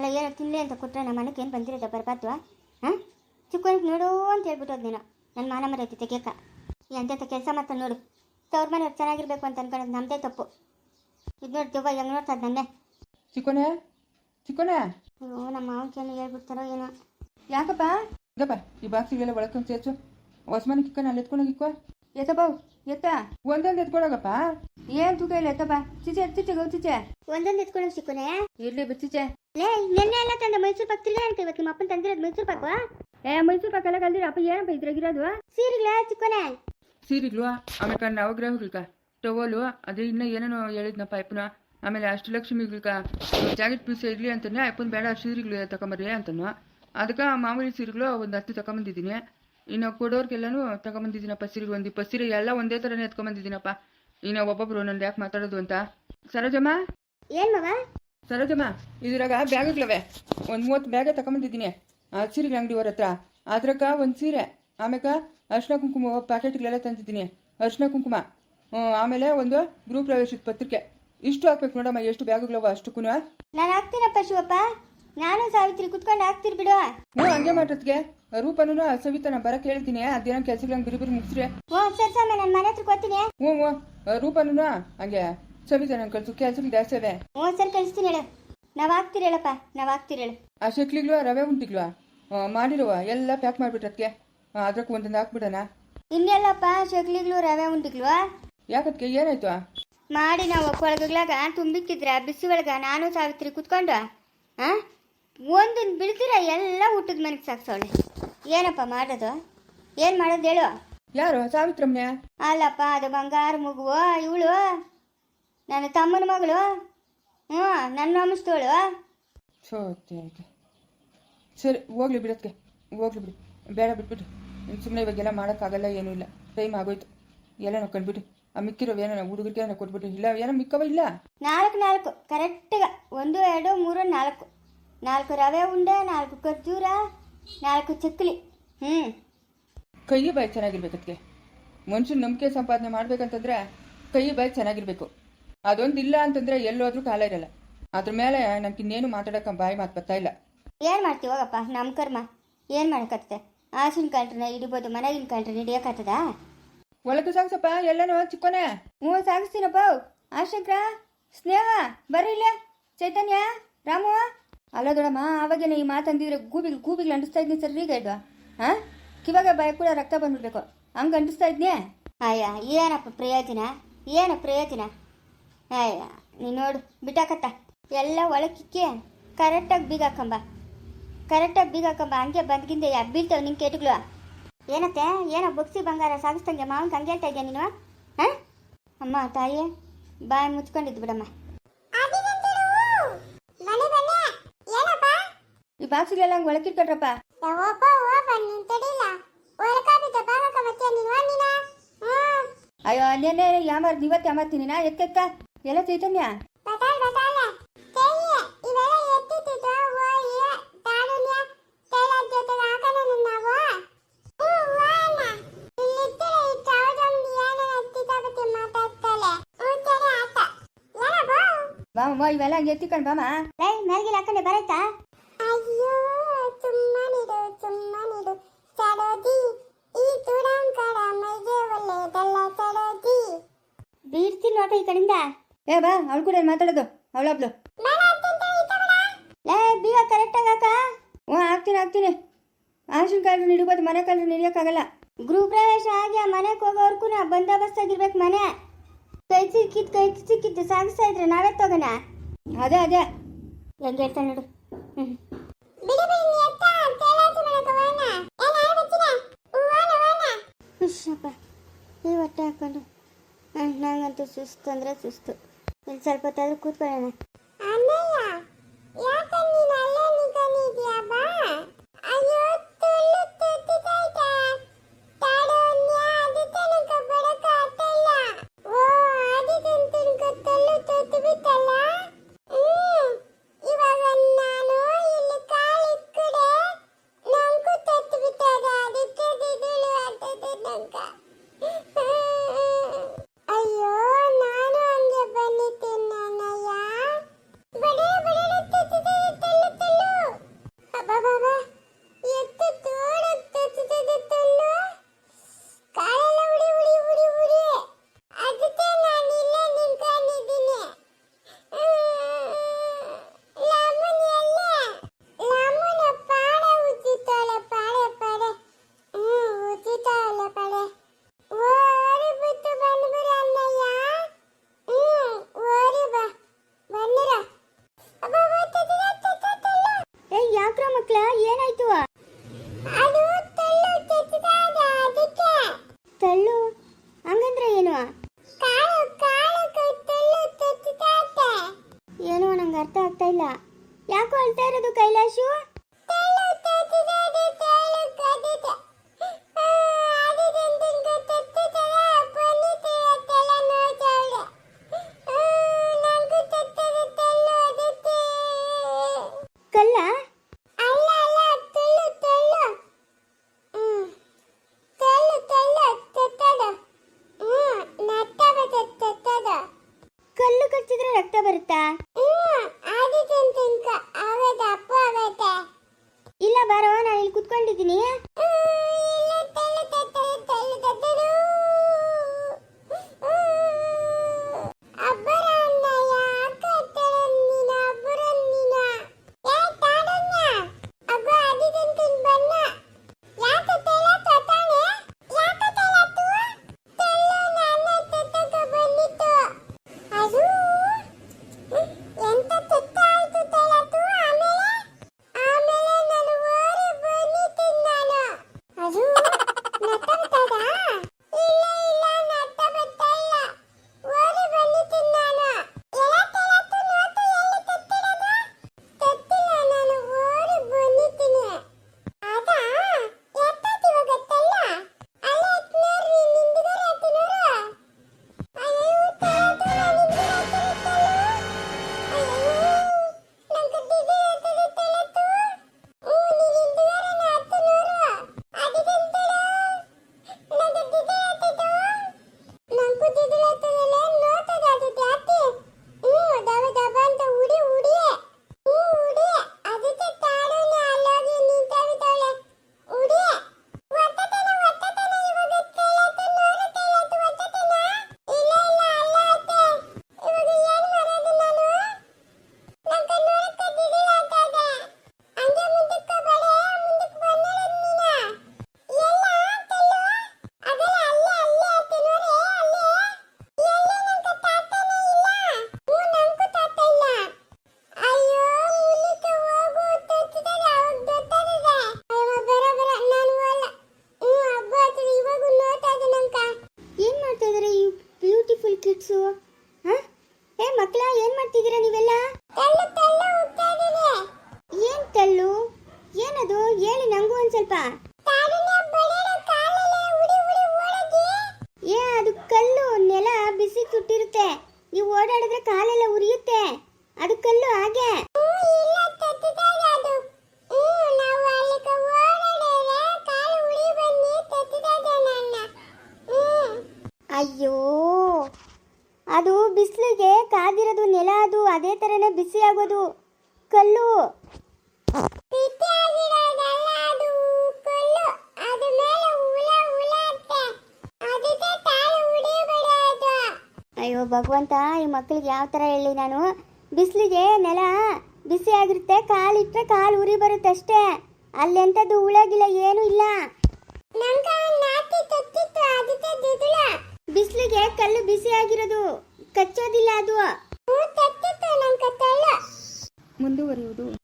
ಅಲ್ಲ ಏನೋ ತಿನ್ನಲಿ ಅಂತ ಕೊಟ್ಟರೆ ನಮ್ಮ ಮನೆಗೆ ಏನು ಬಂದಿರೋದ ಬರ್ಬಾರ್ದು ಹಾಂ ಚಿಕ್ಕವನಿಗೆ ನೋಡು ಅಂತ ಹೇಳ್ಬಿಟ್ಟು ನೀನು ನನ್ನ ಮಾನ ಮರ್ಯಾದೆ ತೆಗಿಯಕ್ಕ ಅಂತ ಕೆಲಸ ಮಾಡ್ತಾನೆ ನೋಡು. ತವ್ರ ಮನೆಯವ್ರು ಚೆನ್ನಾಗಿರ್ಬೇಕು ಅಂತ ಅನ್ಕೊಳ್ಳೋದು ನಮ್ಮದೇ ತಪ್ಪು. ಇದು ನೋಡಿ ದೆವ್ವ ಹೆಂಗೆ ನೋಡ್ತದೆ ನನ್ನೇ. ಚಿಕ್ಕೋನೆ ಚಿಕ್ಕೋನೆ. ಅಯ್ಯೋ ನಮ್ಮ ಮಾವನ ಹೇಳ್ಬಿಡ್ತಾರೋ ಏನೋ. ಯಾಕಪ್ಪ? ಇದಪ್ಪ ಈ ಬಾಕ್ಸಿಗೆಲ್ಲ ಒಳಕೊಂಡು ಸೇರ್ಸು. ಹೊಸ್ಮನೆ ಕಿಕ್ಕನ ಅಲ್ಲಿ ಎತ್ಕೊಂಡೋಗಿಕ್ಕೋ ಎತ್ತ ಬಾವು ಎತ್ತ. ಒಂದೊಂದು ಎತ್ಕೊಳಗಪ್ಪ. ಏನು ತೂಕ ಇಲ್ಲ ಎತ್ತಪ್ಪ ಚಿಚೆ ಚಿಚೆ ಗೌ ಚಿಚೆ. ಒಂದೊಂದು ಎತ್ಕೊಳ್ಳೋ ಸಿಕ್ಕುನೆ ಇರ್ಲಿ ಬಿಚ್ಚಿಚೆ ಲೇ ನಿನ್ನೆ ಎಲ್ಲ ತಂದ ಮೈಸೂರು ಪಾಕ್ ತಿರ್ಗಾ ಅಂತ ಇವತ್ತು ನಿಮ್ಮ ಅಪ್ಪನ ತಂದಿರೋದು ಮೈಸೂರು ಪಾಕ ಏ ಮೈಸೂರು ಪಾಕೆಲ್ಲ ಕಲ್ದಿರ ಅಪ್ಪ ಏನಪ್ಪ ಇದ್ರಾಗಿರೋದು ಸೀರೆಗ್ಲಾ ಚಿಕ್ಕನೆ? ಸೀರೆಗಳು ಆಮೇಲೆ ನವಗ್ರಹಗಳ್ಕ ಟವಲು ಅದು ಇನ್ನೂ ಏನೇನೋ ಹೇಳಿದ್ನಪ್ಪ ಅಪ್ಪನ ಆಮೇಲೆ ಅಷ್ಟಲಕ್ಷ್ಮಿಗಳ್ಕ ಜಾಕೆಟ್ ಪೀಸ್ ಇರಲಿ ಅಂತಾನೆ ಅಪ್ಪನ ಬೇಡ ಸೀರೆಗಳು ತಗೊಂಬರ್ರಿ ಅಂತನು. ಅದಕ್ಕೆ ಮಾಮೂಲಿ ಸೀರೆಗಳು ಒಂದು ಹತ್ತು ತಗೊಂಬಂದಿದ್ದೀನಿ. ಇನ್ನು ಕೊಡೋರ್ಗೆಲ್ಲನೂ ತಗೊಂಬಂದಿದ್ದೀನಪ್ಪ ಸೀರೆ ಒಂದಿಪ್ಪ ಇಪ್ಪತ್ತು ಸೀರೆ ಎಲ್ಲ ಒಂದೇ ಥರನೇ ಎತ್ಕೊಂಬಂದಿದ್ದೀನಪ್ಪ. ಇನ್ನು ಒಬ್ಬೊಬ್ರು ನಂದು ಯಾಕೆ ಮಾತಾಡೋದು ಅಂತ. ಸರೋಜಮ್ಮ? ಏನ್ ಮಗ ಸರೋಜಮ್ಮ ಇದ್ರಾಗ ಬ್ಯಾಗ್ಗಳವೆ. ಒಂದು ಮೂವತ್ತು ಬ್ಯಾಗ ತಗೊಂಬಂದಿದ್ದೀನಿ. ಆ ಸೀರೆಗಳ ಅಂಗಡಿ ಅವ್ರ ಹತ್ರ. ಅದ್ರಾಗ ಒಂದು ಸೀರೆ. ಆಮೇಲೆ ಅರ್ಶಿನ ಕುಂಕುಮ ಪ್ಯಾಕೆಟ್ಗಳೆಲ್ಲ ತಂದಿದ್ದೀನಿ. ಅರ್ಶಿನ ಕುಂಕುಮ. ಆಮೇಲೆ ಒಂದು ಗೃಹ ಪ್ರವೇಶದ ಪತ್ರಿಕೆ. ಇಷ್ಟು ಹಾಕ್ಬೇಕು ನೋಡಮ್ಮ ಎಷ್ಟು ಬ್ಯಾಗ್ಗಳವ ಅಷ್ಟಕ್ಕೂ ನಾನು ಹಾಕ್ತೀನಪ್ಪ ಶಿವಪ್ಪ. ನಾನು ಸಾವಿತ್ರಿ ಕುತ್ಕೊಂಡು ಹಾಕ್ತಿರ್ ಬಿಡು. ನೀವು ಹಂಗೆ ಮಾಡೋದ್ಗೆ ರೂಪನೂ ಸವಿತಾ ನಾನು ಬರಕ್ಕೆ ಹೇಳ್ತೀನಿ. ಅದೇನೋ ಕೆಲ್ಸಗಳನ್ನ ಬಿರಿ ಬಿರಿ ಮುಗಿಸ್ರಿ. ಓ ಸರ್ ಸಾಮೆ ನನ್ನ ಮನೆ ಹತ್ರ ಕೊತ್ತೀನಿ ಹ್ಞೂ ಹ್ಞೂ. ರೂಪನೂ ಹಂಗೆ ಸವಿತಾ ನಾನು ಕಳ್ಸು. ಕೆಲ್ಸಗಳು ಜಾಸ್ತಿ ಅದೇ ಓ ಸರಿ ಕಳಿಸ್ತೀನಿ ಹೇಳು. ನಾವ್ ಹಾಕ್ತೀರಿ ಹೇಳಪ್ಪ ನಾವ್ ಹಾಕ್ತೀರಿ ಹೇಳು. ಆ ಶಕ್ಲಿಗಳು ರವೆ ಉಂಟಿಗ್ಲು ಮಾಡಿರುವ ಎಲ್ಲ ಪ್ಯಾಕ್ ಮಾಡಿಬಿಟ್ರೆ ಅದಕ್ಕೆ ಒಂದೊಂದು ಹಾಕ್ಬಿಡೋಣ. ಇನ್ನೆಲ್ಲಪ್ಪ ಶಕ್ಲಿಗಳು ರವೆ ಉಂಟಿಗ್ಲು ಯಾಕದ್ಕೆ ಏನಾಯ್ತು? ಮಾಡಿ ನಾವು ಕೊಳಗಗ್ಲಾಗ ತುಂಬಿಕ್ಕಿದ್ರ ಬಿಸಿ ಒಳಗ ನಾನು ಸಾವಿತ್ರಿ ಕುತ್ಕೊಂಡು ಆ? ಒಂದೊಂದು ಬಿಡ್ತೀರ ಎಲ್ಲ ಊಟದ ಮನೆಗೆ ಸಾಕ್ಸವಳೆ. ಏನಪ್ಪ ಮಾಡೋದು? ಏನು ಮಾಡೋದು ಹೇಳು? ಯಾರು? ಸಾವಿತ್ರಮ್ಯ? ಅಲ್ಲಪ್ಪ ಅದು ಬಂಗಾರ ಮಗುವ ಇವಳು ನನ್ನ ತಮ್ಮನ ಮಗಳು ಹ್ಞೂ ನನ್ನ ಸೋತೆ ಸರಿ ಹೋಗ್ಲಿ ಬಿಡತ್ಗೆ ಹೋಗ್ಲಿ ಬಿಡು. ಬೇಡ ಬಿಟ್ಬಿಟ್ಟು ಸುಮ್ಮನೆ ಇವಾಗೆಲ್ಲ ಮಾಡೋಕ್ಕಾಗಲ್ಲ ಏನೂ ಇಲ್ಲ. ಟೈಮ್ ಆಗೋಯ್ತು. ಎಲ್ಲ ಕಂಡ್ಬಿಟ್ಟು ಆ ಮಿಕ್ಕಿರೋ ಏನೋ ಹುಡುಗರಿಗೆ ಏನೋ ಕೊಟ್ಬಿಟ್ಟು ಇಲ್ಲ ಏನೋ ಮಿಕ್ಕವ ಇಲ್ಲ? ನಾಲ್ಕು ನಾಲ್ಕು. ಕರೆಕ್ಟ್ಗ. ಒಂದು ಎರಡು ಮೂರು ನಾಲ್ಕು. ನಾಲ್ಕು ರವೆ ಉಂಡೆ ನಾಲ್ಕು ಖರ್ಜೂರ ನಾಲ್ಕು ಚಕ್ಕಲಿ ಹ್ಞೂ ಕೈ ಬಾಯಿ ಚೆನ್ನಾಗಿರ್ಬೇಕದ್ಕೆ ಮನುಷ್ಯನ ನಂಬಿಕೆ ಸಂಪಾದನೆ ಮಾಡ್ಬೇಕಂತಂದ್ರೆ ಕೈ ಬಾಯಿ ಚೆನ್ನಾಗಿರ್ಬೇಕು. ಅದೊಂದಿಲ್ಲ ಅಂತಂದ್ರೆ ಎಲ್ಲೋದ್ರೂ ಕಾಲ ಇರಲ್ಲ. ಅದ್ರ ಮೇಲೆ ನನ್ಗೆ ಇನ್ನೇನು ಮಾತಾಡೋಕೆ ಬಾಯಿ ಮಾತು ಬರ್ತಾ ಇಲ್ಲ. ಏನು ಮಾಡ್ತೀವಿ ಹೋಗಪ್ಪ ನಮ್ಮ ಕರ್ಮ. ಏನು ಮಾಡಕತ್ತೆ? ಆಸಿನ ಕಾಲ್ಟ್ರನ್ನ ಹಿಡಿಬೋದು ಮನೆಗಿನ ಕಾಲ್ಟ್ರನ್ನ ಹಿಡಿಯೋಕ್ಕತ್ತದ ಒಳಗೆ ಸಾಗಿಸಪ್ಪ ಎಲ್ಲನೂ ಚಿಕ್ಕೋನೆ. ಹ್ಞೂ ಸಾಗಿಸ್ತೀನಪ್ಪ. ಆಶಂಕ್ರ ಸ್ನೇಹ ಬರ್ರಿ ಇಲ್ಲೇ. ಚೈತನ್ಯ ರಾಮು. ಅಲ್ಲ ದೊಡಮ್ಮ, ಆವಾಗೇನೆ ಈ ಮಾತಂದಿದ್ರೆ ಗೂಬಿಗೆ ಗೂಬಿಗೆ ಅಂಟಿಸ್ತಾ ಇದ್ನಿ ಸರ್, ಈಗ ಇದು. ಹಾಂ? ಕಿವಾಗ ಬಾಯ ಕೂಡ ರಕ್ತ ಬಂದ್ಬಿಡ್ಬೇಕು. ಹಂಗೆ ಅಂಟಿಸ್ತಾ ಇದ್ನೇ? ಅಯ್ಯ, ಏನಪ್ಪ ಪ್ರಯೋಜನ? ಏನು ಪ್ರಯೋಜನ? ಅಯ್ಯ, ನೀನು ನೋಡು, ಬಿಟ್ಟಾಕತ್ತ. ಎಲ್ಲ ಒಳಕಿಕ್ಕೆ ಕರೆಕ್ಟಾಗಿ ಬೀಗ ಹಾಕಂಬ. ಕರೆಕ್ಟಾಗಿ ಬೀಗ ಹಾಕಂಬ, ಹಂಗೆ ಬಂದ್ಗಿಂದ ಬೀಳ್ತಾವೆ ನಿಂಗೆ ಕೇಟುಗಳು. ಏನತ್ತೆ? ಏನೋ ಬೊಕ್ಸಿ ಬಂಗಾರ ಸಾಗಿಸ್ತಂಗೆ ಮಾವನ್ಗೆ ಹಂಗೆ ಹೇಳ್ತಾ ಇದೆಯಾ ನೀನು? ಹಾಂ? ಅಮ್ಮ, ತಾಯಿ, ಬಾಯಿ ಮುಚ್ಕೊಂಡಿದ್ದು ಬಿಡಮ್ಮ. ಈ ಬಾಕ್ಸಿಗೆಲ್ಲ ನೀನು ಒಳಕಿಟ್ಕೊಟ್ರಪ್ಪ ಅಯ್ಯೋ ನೆನ್ನೆ ಯಾಮಾರ್ ಇವತ್ತು ಯಾಮಾರ್ತೀನಿ ನಾ ಎತ್ತೆತ್ತ? ಎಲ್ಲ ಚೈತನ್ಯ? ಬಾಮ ಇವೆಲ್ಲ ಹಂಗೆ ಎತ್ತಿಕೊಂಡು ಬಾಮ ಲೈ ಮ್ಯಾಲ್ಗಿಲ್ ಹಾಕೊಂಡೆ ಬರೈತಾ? ಕಡೆಯಿಂದ? ಏ ಬಾ ಅವಳು ಕೂಡ ಮಾತಾಡೋದು ಅವಳೊಬ್ಳು. ಲೇ ಬೀಗ ಕರೆಕ್ಟಾಗಿ ಹಾಕ. ಹ್ಞೂ ಹಾಕ್ತೀನಿ ಹಾಕ್ತೀನಿ. ಆಶನ್ ಕಾಲ್ರು ಹಿಡಿಬೋದು ಮನೆ ಕಾಲ್ರು ಹಿಡಿಯೋಕ್ಕಾಗಲ್ಲ ಗೃಹ ಪ್ರವೇಶ ಆಗಿ ಆ ಮನೆಗೆ ಹೋಗೋವರೆಗೂ ನಾ ಬಂದೋಬಸ್ತ್ ಆಗಿರ್ಬೇಕು ಮನೆ. ಕೈ ಸಿಕ್ಕಿದ್ ಕೈ ಸಿಕ್ಕಿದ್ದು ಸಾಗಿಸ್ತಾ ಇದ್ರೆ ನಾವೇ ತಗೋಣ. ಅದೇ ಅದೇ. ಹೆಂಗೆ ಹೇಳ್ತಾನೆ ನೋಡು. ಹ್ಞೂ ಹುಷಪ್ಪ. ಈ ಹೊಟ್ಟೆ ಹಾಕೊಂಡು. ಹ್ಮ್, ನಂಗಂತೂ ಸುಸ್ತು ಅಂದರೆ ಸುಸ್ತು. ಇಲ್ಲಿ ಸ್ವಲ್ಪ ಹೊತ್ತಾದರೂ ಕೂತ್ಕೊಳ್ಳೋಣ. ಮಕ್ಳ ಏನಾಯ್ತು? ಚಿಪ್ಸು ಏ, ಮಕ್ಕಳ, ಏನ್ ಮಾಡ್ತಿದೀರ ನೀವೆಲ್ಲ? ಏನ್ ತಲ್ಲು? ಏನದು? ಹೇಳಿ ನಂಗೂ ಒಂದ್ ಸ್ವಲ್ಪ. ಏ, ಅದು ಕಲ್ಲು, ನೆಲ, ಬಿಸಿ ಸುಟ್ಟಿರುತ್ತೆ ನೀವು ಓಡಾಡಿದ್ರೆ ಕಾಲೆಲ್ಲ ಉರಿಯುತ್ತೆ. ಅದು ಕಲ್ಲು ಹಾಗೆ. ಭಗವಂತ ಈ ಮಕ್ಕಳಿಗೆ ಯಾವ ಥರ ಹೇಳಿ ನಾನು? ಬಿಸಿಲಿಗೆ ನೆಲ ಬಿಸಿ ಆಗಿರುತ್ತೆ ಕಾಲಿಟ್ರೆ ಕಾಲು ಉರಿ ಬರುತ್ತೆ ಅಷ್ಟೇ. ಅಲ್ಲೆಂಥದ್ದು ಉಳಗಿಲ್ಲ ಏನೂ ಇಲ್ಲ. ಬಿಸಿಲಿಗೆ ಕಲ್ಲು ಬಿಸಿ ಆಗಿರೋದು ಕಚ್ಚೋದಿಲ್ಲ ಅದು. ಮುಂದುವರಿಯುವುದು.